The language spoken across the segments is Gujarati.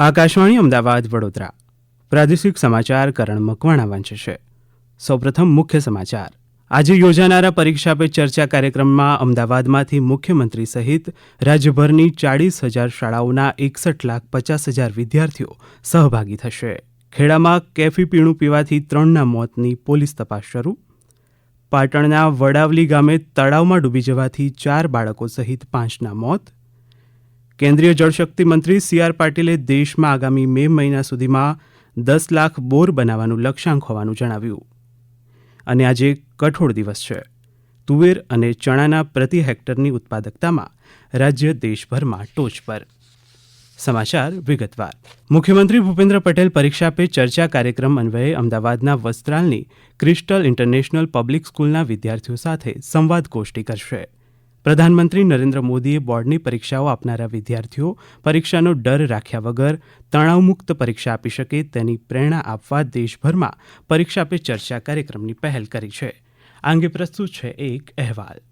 આકાશવાણી અમદાવાદ વડોદરા. પ્રાદેશિક સમાચાર કરણ મકવાણા વાંચે છે. સૌપ્રથમ મુખ્ય સમાચાર. આજે યોજાનારા પરીક્ષા પે ચર્ચા કાર્યક્રમમાં અમદાવાદમાંથી મુખ્યમંત્રી સહિત રાજ્યભરની ચાળીસ હજાર શાળાઓના એકસઠ લાખ પચાસ હજાર વિદ્યાર્થીઓ સહભાગી થશે. ખેડામાં કેફી પીણું પીવાથી ત્રણના મોતની પોલીસ તપાસ શરૂ. પાટણના વડાવલી ગામે તળાવમાં ડૂબી જવાથી ચાર બાળકો સહિત પાંચના મોત. કેન્દ્રીય જળશક્તિ મંત્રી સી આર પાટીલે દેશમાં આગામી મે મહિના સુધીમાં દસ લાખ બોર બનાવવાનું લક્ષ્યાંક હોવાનું જણાવ્યું. અને આજે કઠોળ દિવસ છે. તુવેર અને ચણાના પ્રતિ હેક્ટરની ઉત્પાદકતામાં રાજ્ય દેશભરમાં ટોચ પર. સમાચાર વિગતવાર. મુખ્યમંત્રી ભૂપેન્દ્ર પટેલ પરીક્ષા પે ચર્ચા કાર્યક્રમ અન્વયે અમદાવાદના વસ્ત્રાલની ક્રિસ્ટલ ઇન્ટરનેશનલ પબ્લિક સ્કૂલના વિદ્યાર્થીઓ સાથે સંવાદ ગોષ્ઠી કરશે. પ્રધાનમંત્રી નરેન્દ્ર મોદીએ બોર્ડની પરીક્ષાઓ આપનારા વિદ્યાર્થીઓ પરીક્ષાનો ડર રાખ્યા વગર તણાવમુક્ત પરીક્ષા આપી શકે તેની પ્રેરણા આપવા દેશભરમાં પરીક્ષા પે ચર્ચા કાર્યક્રમની પહેલ કરી છે. આ અંગે પ્રસ્તુત છે એક અહેવાલ.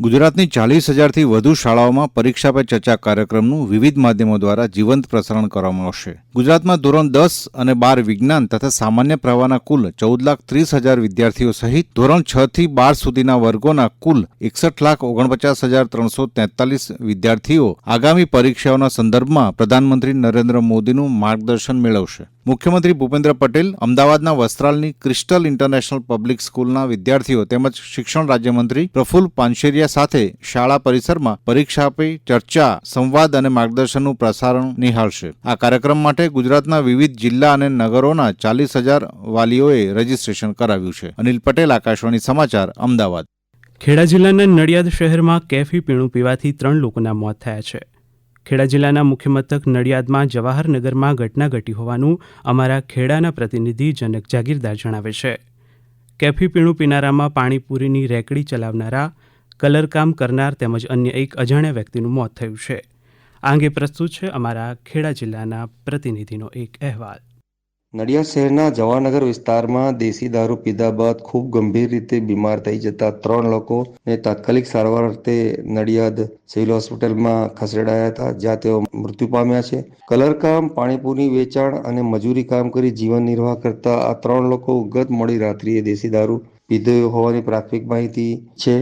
ગુજરાતની ચાલીસ હજારથી વધુ શાળાઓમાં પરીક્ષા પે ચર્ચા કાર્યક્રમનું વિવિધ માધ્યમો દ્વારા જીવંત પ્રસારણ કરવામાં આવશે. ગુજરાતમાં ધોરણ દસ અને બાર વિજ્ઞાન તથા સામાન્ય પ્રવાહના કુલ ચૌદ લાખ ત્રીસ હજાર વિદ્યાર્થીઓ સહિત ધોરણ છ થી બાર સુધીના વર્ગોના કુલ એકસઠ લાખ ઓગણપચાસ હજાર ત્રણસો તેતાલીસ વિદ્યાર્થીઓ આગામી પરીક્ષાઓના સંદર્ભમાં પ્રધાનમંત્રી નરેન્દ્ર મોદીનું માર્ગદર્શન મેળવશે. મુખ્યમંત્રી ભૂપેન્દ્ર પટેલ અમદાવાદના વસ્ત્રાલની ક્રિસ્ટલ ઇન્ટરનેશનલ પબ્લિક સ્કૂલના વિદ્યાર્થીઓ તેમજ શિક્ષણ રાજ્યમંત્રી પ્રફુલ્લ પાનશેરિયા સાથે શાળા પરિસરમાં પરીક્ષા પે ચર્ચા, સંવાદ અને માર્ગદર્શનનું પ્રસારણ નિહાળશે. આ કાર્યક્રમ માટે ગુજરાતના વિવિધ જિલ્લા અને નગરોના ચાલીસ હજાર વાલીઓએ રજીસ્ટ્રેશન કરાવ્યું છે. અનિલ પટેલ, આકાશવાણી સમાચાર, અમદાવાદ. ખેડા જિલ્લાના નડિયાદ શહેરમાં કેફી પીણું પીવાથી ત્રણ લોકોના મોત થયા છે. ખેડા જિલ્લાના મુખ્ય મથક નડિયાદમાં જવાહરનગરમાં ઘટના ઘટી હોવાનું અમારા ખેડાના પ્રતિનિધિ જનક જાગીરદાર જણાવે છે. કેફી પીણું પીનારામાં પાણીપુરીની રેકડી ચલાવનારા કલરકામ કરનાર તેમજ અન્ય એક અજાણ્યા વ્યક્તિનું મોત થયું છે. આ અંગે પ્રસ્તુત છે અમારા ખેડા જિલ્લાના પ્રતિનિધિનો એક અહેવાલ. નડિયાદ શહેરના જવાનગર વિસ્તારમાં દેશી દારૂ પીધા બાદ ખૂબ ગંભીર રીતે બીમાર થઈ જતા ત્રણ લોકોને તાત્કાલિક સારવાર અર્થે નડિયાદ સિવિલ હોસ્પિટલમાં ખસેડાયા હતા, જ્યાં તેઓ મૃત્યુ પામ્યા છે. કલરકામ, પાણીપુરી વેચાણ અને મજૂરી કામ કરી જીવન નિર્વાહ કરતા આ ત્રણ લોકો ગત મોડી રાત્રિએ દેશી દારૂ પીધો હોવાની પ્રાથમિક માહિતી છે.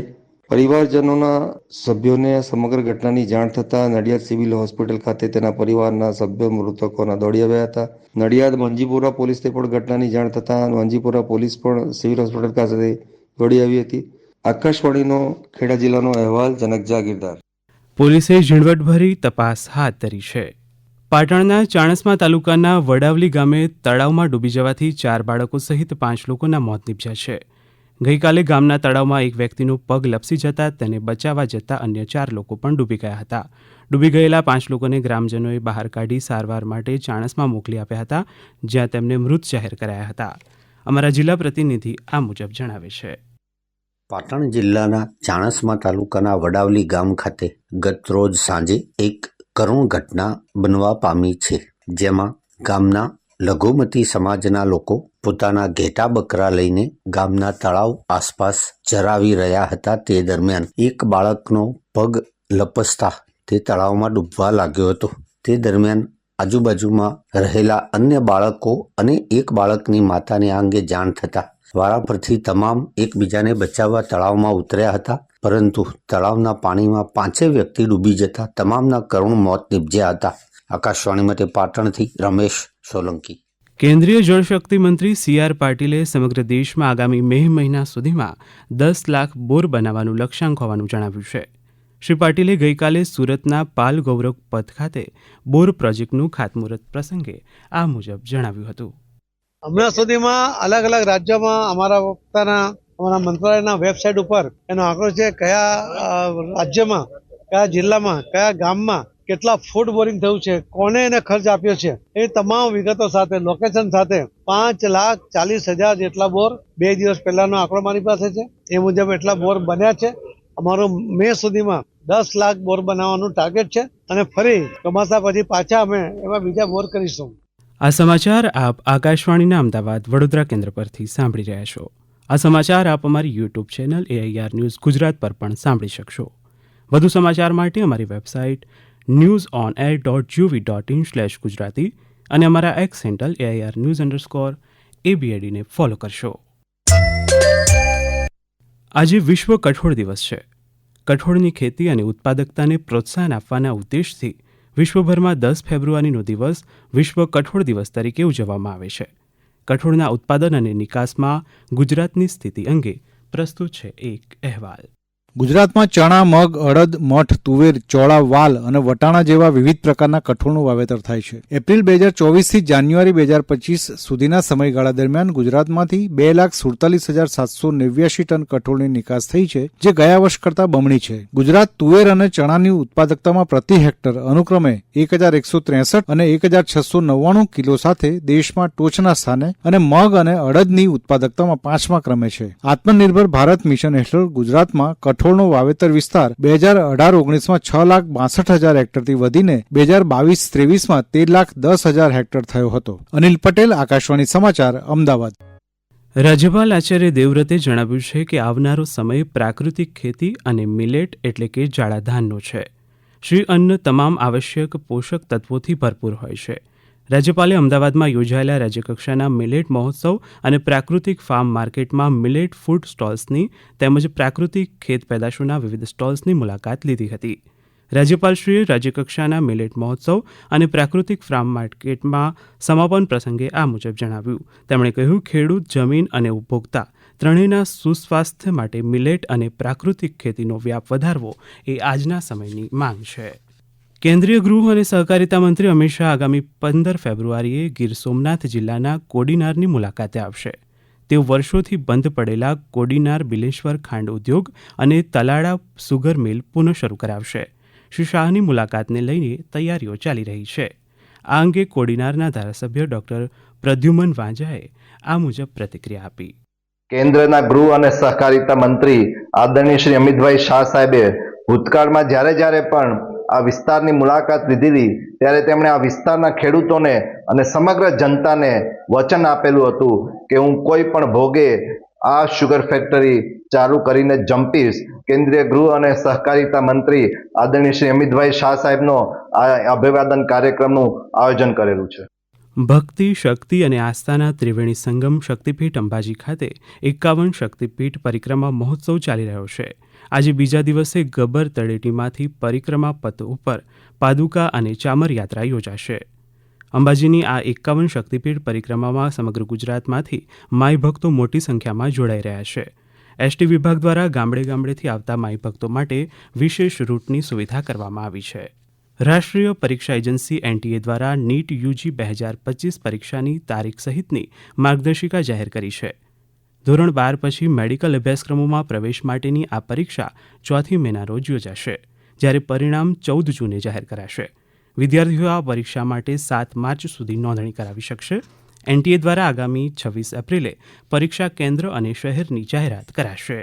પરિવારજનોના સભ્યોને સમગ્ર ઘટનાની જાણ થતાં નડિયાદ સિવિલ હોસ્પિટલ ખાતે તેના પરિવારના સભ્યો મૃતકોના દોડી આવ્યા હતા. નડિયાદ મંજીપુરા પોલીસને પણ ઘટનાની જાણ થતાં મંજીપુરા પોલીસ પણ સિવિલ હોસ્પિટલ ખાતે દોડી આવી હતી. આકાશવાણીનો ખેડા જિલ્લાનો અહેવાલ, જનક જાગીરદાર. પોલીસે ઝીણવટભરી તપાસ હાથ ધરી છે. પાટણના ચાણસ્મા તાલુકાના વડાવલી ગામે તળાવમાં ડૂબી જવાથી ચાર બાળકો સહિત પાંચ લોકોના મોત નીપજ્યા છે. ગઈકાલે ગામના તળાવમાં એક વ્યક્તિનો પગ લપસી જતા તેને બચાવવા જતા અન્ય ચાર લોકો પણ ડૂબી ગયા હતા. ડૂબી ગયેલા પાંચ લોકોને ગ્રામજનોએ બહાર કાઢી સારવાર માટે ચાણસમાં મોકલી આપ્યા હતા, જ્યાં તેમને મૃત જાહેર કરાયા હતા. અમારા જિલ્લા પ્રતિનિધિ આ મુજબ જણાવે છે. પાટણ જિલ્લાના ચાણસમા તાલુકાના વડાવલી ગામ ખાતે ગત રોજ સાંજે એક કરુણ ઘટના બનવા પામી છે, જેમાં ગામના લઘુમતી સમાજના લોકો પોતાના ઘેટા બકરા લઈને ગામના તળાવ આસપાસ ચરાવી રહ્યા હતા તે દરમિયાન એક બાળકનો પગ લપસતા તે તળાવમાં ડૂબવા લાગ્યો હતો. તે દરમિયાન આજુબાજુમાં રહેલા અન્ય બાળકો અને એક બાળકની માતાને આ અંગે જાણ થતા વારાફરથી તમામ એકબીજાને બચાવવા તળાવમાં ઉતર્યા હતા. પરંતુ તળાવના પાણીમાં પાંચેય વ્યક્તિ ડૂબી જતા તમામના કરુણ મોત નીપજ્યા હતા. આકાશવાણી માટે પાટણથી રમેશ સોલંકી. કેન્દ્રીય જળશક્તિ મંત્રી સી આર પાટીલે સમગ્ર દેશમાં આગામી મે મહિના સુધીમાં દસ લાખ બોર બનાવવાનું લક્ષ્યાંક હોવાનું જણાવ્યું છે. શ્રી પાટીલે ગઈકાલે સુરતના પાલ ગૌરવ પથ ખાતે બોર પ્રોજેક્ટનું ખાતમુહૂર્ત પ્રસંગે આ મુજબ જણાવ્યું હતું. હમણાં સુધીમાં અલગ અલગ રાજ્યોમાં અમારા વક્તાના, અમારા મંત્રાલયના વેબસાઇટ ઉપર એનો આંકડો છે કયા રાજ્યમાં, કયા જિલ્લામાં, કયા ગામમાં કેટલા ફૂડ બોરિંગ થયું છે, કોને એને ખર્ચ આપ્યો છે, એ તમામ વિગતો સાથે લોકેશન સાથે પાંચ લાખ ચાલીસ હજાર જેટલા બોર બે દિવસ પહેલાનો આંકડો મારી પાસે છે. એ મુજબ એટલા બોર બન્યા છે. અમારું મે સુધીમાં દસ લાખ બોર બનાવવાનું ટાર્ગેટ છે અને ફરી ચોમાસા પછી પાછા અમે એવા બીજા બોર કરીશું. આ સમાચાર આપ આકાશવાણીના અમદાવાદ વડોદરા કેન્દ્ર પરથી સાંભળી રહ્યા છો. આ સમાચાર આપ અમારી YouTube channel AIR news Gujarat પર પણ સાંભળી શકશો. વધુ સમાચાર માટે અમારી website news on air dot GOV dot in slash Gujarati અને અમારા X handle AIR news underscore એબીઆઈડીને follow કરશો. આજે વિશ્વ કઠોળ દિવસ છે. કઠોળની ખેતી અને ઉત્પાદકતાને પ્રોત્સાહન આપવાના ઉદ્દેશથી વિશ્વભરમાં દસ ફેબ્રુઆરીનો દિવસ વિશ્વ કઠોળ દિવસ તરીકે ઉજવવામાં આવે છે. કઠોળના ઉત્પાદન અને નિકાસમાં ગુજરાતની સ્થિતિ અંગે પ્રસ્તુત છે એક અહેવાલ. ગુજરાતમાં ચણા, મગ, અડદ, મઠ, તુવેર, ચોળા, વાલ અને વટાણા જેવા વિવિધ પ્રકારના કઠોળનું વાવેતર થાય છે. એપ્રિલ બે હજાર ચોવીસથી જાન્યુઆરી બે હજાર પચીસ સુધીના સમયગાળા દરમિયાન ગુજરાતમાંથી બે લાખ સુડતાલીસ હજાર સાતસો નેવ્યાસી ટન કઠોળની નિકાસ થઈ છે, જે ગયા વર્ષ કરતાં બમણી છે. ગુજરાત તુવેર અને ચણાની ઉત્પાદકતામાં પ્રતિ હેક્ટર અનુક્રમે એક હજાર એકસો ત્રેસઠ અને એક હજાર છસો નવ્વાણું કિલો સાથે દેશમાં ટોચના સ્થાને અને મગ અને અડદની ઉત્પાદકતામાં પાંચમા ક્રમે છે. આત્મનિર્ભર ભારત મિશન હેઠળ ગુજરાતમાં કઠોળનો વાવેતર વિસ્તાર બે હજાર અઢાર ઓગણીસમાં છ લાખ બાસઠ હજાર હેક્ટરથી વધીને બે હજાર બાવીસ ત્રેવીસમાં તેર લાખ દસ હજાર હેક્ટર થયો હતો. અનિલ પટેલ, આકાશવાણી સમાચાર, અમદાવાદ. રાજ્યપાલ આચાર્ય દેવવ્રતે જણાવ્યું છે કે આવનારો સમય પ્રાકૃતિક ખેતી અને મિલેટ એટલે કે જાળાધાનનો છે. શ્રી અન્ન તમામ આવશ્યક પોષક તત્વોથી ભરપૂર હોય છે. રાજ્યપાલે અમદાવાદમાં યોજાયેલા રાજ્યકક્ષાના મિલેટ મહોત્સવ અને પ્રાકૃતિક ફાર્મ માર્કેટમાં મિલેટ ફૂડ સ્ટોલ્સની તેમજ પ્રાકૃતિક ખેત પેદાશોના વિવિધ સ્ટોલ્સની મુલાકાત લીધી હતી. રાજ્યપાલશ્રીએ રાજ્યકક્ષાના મિલેટ મહોત્સવ અને પ્રાકૃતિક ફાર્મ માર્કેટમાં સમાપન પ્રસંગે આ મુજબ જણાવ્યું. તેમણે કહ્યું, ખેડૂત, જમીન અને ઉપભોક્તા ત્રણેયના સુસ્વાસ્થ્ય માટે મિલેટ અને પ્રાકૃતિક ખેતીનો વ્યાપ વધારવો એ આજના સમયની માંગ છે. કેન્દ્રીય ગૃહ અને સહકારિતા મંત્રી અમિત શાહ આગામી પંદર ફેબ્રુઆરીએ ગીર સોમનાથ જિલ્લાના કોડીનારની મુલાકાતે આવશે. તેઓ વર્ષોથી બંધ પડેલા કોડીનાર બિલેશ્વર ખાંડ ઉદ્યોગ અને તલાળા સુગર મિલ પુનઃ શરૂ કરાવશે. શ્રી શાહની મુલાકાતને લઈને તૈયારીઓ ચાલી રહી છે. આ અંગે કોડીનારના ધારાસભ્ય ડોક્ટર પ્રદ્યુમન વાંઝાએ આ મુજબ પ્રતિક્રિયા આપી. કેન્દ્રના ગૃહ અને સહકારિતા મંત્રી આદરણીય શ્રી અમિતભાઈ શાહ સાહેબે ભૂતકાળમાં જ્યારે જ્યારે પણ આ વિસ્તારની મુલાકાત લીધેલી, ત્યારે તેમણે આ વિસ્તારના ખેડૂતોને અને સમગ્ર જનતાને વચન આપેલું હતું કે હું કોઈ પણ ભોગે આ શુગર ફેક્ટરી ચાલુ કરીને જંપીશ. કેન્દ્રીય ગૃહ અને સહકારિતા મંત્રી આદરણીય શ્રી અમિતભાઈ શાહ સાહેબનો આ અભિવાદન કાર્યક્રમનું આયોજન કરેલું છે. ભક્તિ, શક્તિ અને આસ્થાના ત્રિવેણી સંગમ શક્તિપીઠ અંબાજી ખાતે એકાવન શક્તિપીઠ પરિક્રમા મહોત્સવ ચાલી રહ્યો છે. આજે બીજા દિવસે ગબ્બર તળેટીમાંથી પરિક્રમા પથ ઉપર પાદુકા અને ચામર યાત્રા યોજાશે. અંબાજીની આ એકાવન શક્તિપીઠ પરિક્રમામાં સમગ્ર ગુજરાતમાંથી માઈ ભક્તો મોટી સંખ્યામાં જોડાઈ રહ્યા છે. એસટી વિભાગ દ્વારા ગામડે ગામડેથી આવતા માઈ ભક્તો માટે વિશેષ રૂટની સુવિધા કરવામાં આવી છે. રાષ્ટ્રીય પરીક્ષા એજન્સી એનટીએ દ્વારા નીટ યુજી બે હજાર પચીસ પરીક્ષાની તારીખ સહિતની માર્ગદર્શિકા જાહેર કરી છે. ધોરણ બાર પછી મેડિકલ અભ્યાસક્રમોમાં પ્રવેશ માટેની આ પરીક્ષા ચોથી મેના રોજ યોજાશે, જ્યારે પરિણામ ચૌદ જૂને જાહેર કરાશે. વિદ્યાર્થીઓ આ પરીક્ષા માટે સાત માર્ચ સુધી નોંધણી કરાવી શકશે. એનટીએ દ્વારા આગામી છવ્વીસ એપ્રિલે પરીક્ષા કેન્દ્ર અને શહેરની જાહેરાત કરાશે.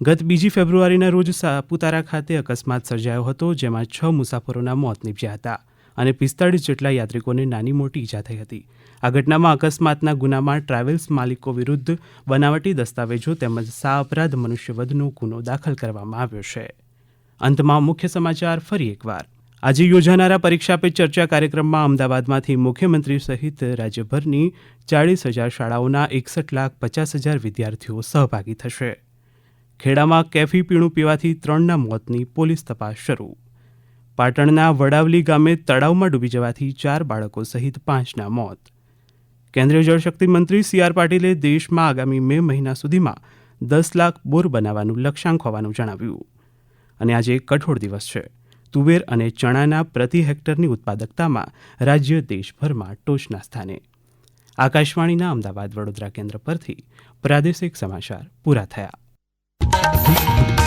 ગત બીજી ફેબ્રુઆરીના રોજ સાપુતારા ખાતે અકસ્માત સર્જાયો હતો, જેમાં છ મુસાફરોના મોત નીપજ્યા હતા અને પિસ્તાળીસ જેટલા યાત્રિકોને નાની મોટી ઈજા થઈ હતી. આ ઘટનામાં અકસ્માતના ગુનામાં ટ્રાવેલ્સ માલિકો વિરુદ્ધ બનાવટી દસ્તાવેજો તેમજ સા અપરાધ મનુષ્યવધનો ગુનો દાખલ કરવામાં આવ્યો છે. અંતમાં મુખ્ય સમાચાર ફરી એકવાર. આજે યોજાનારા પરીક્ષા પે ચર્ચા કાર્યક્રમમાં અમદાવાદમાંથી મુખ્યમંત્રી સહિત રાજ્યભરની ચાળીસ હજાર શાળાઓના એકસઠ લાખ પચાસ હજાર વિદ્યાર્થીઓ સહભાગી થશે. ખેડામાં કેફી પીણું પીવાથી ત્રણના મોતની પોલીસ તપાસ શરૂ. પાટણના વડાવલી ગામે તળાવમાં ડૂબી જવાથી ચાર બાળકો સહિત પાંચના મોત. કેન્દ્રીય જળશક્તિ મંત્રી સી આર પાટીલે દેશમાં આગામી મે મહિના સુધીમાં દસ લાખ બોર બનાવવાનું લક્ષ્યાંક હોવાનું જણાવ્યું. અને આજે કઠોળ દિવસ છે. તુવેર અને ચણાના પ્રતિ હેક્ટરની ઉત્પાદકતામાં રાજ્ય દેશભરમાં ટોચના સ્થાને. આકાશવાણીના અમદાવાદ વડોદરા કેન્દ્ર પરથી પ્રાદેશિક સમાચાર પૂરા થયા.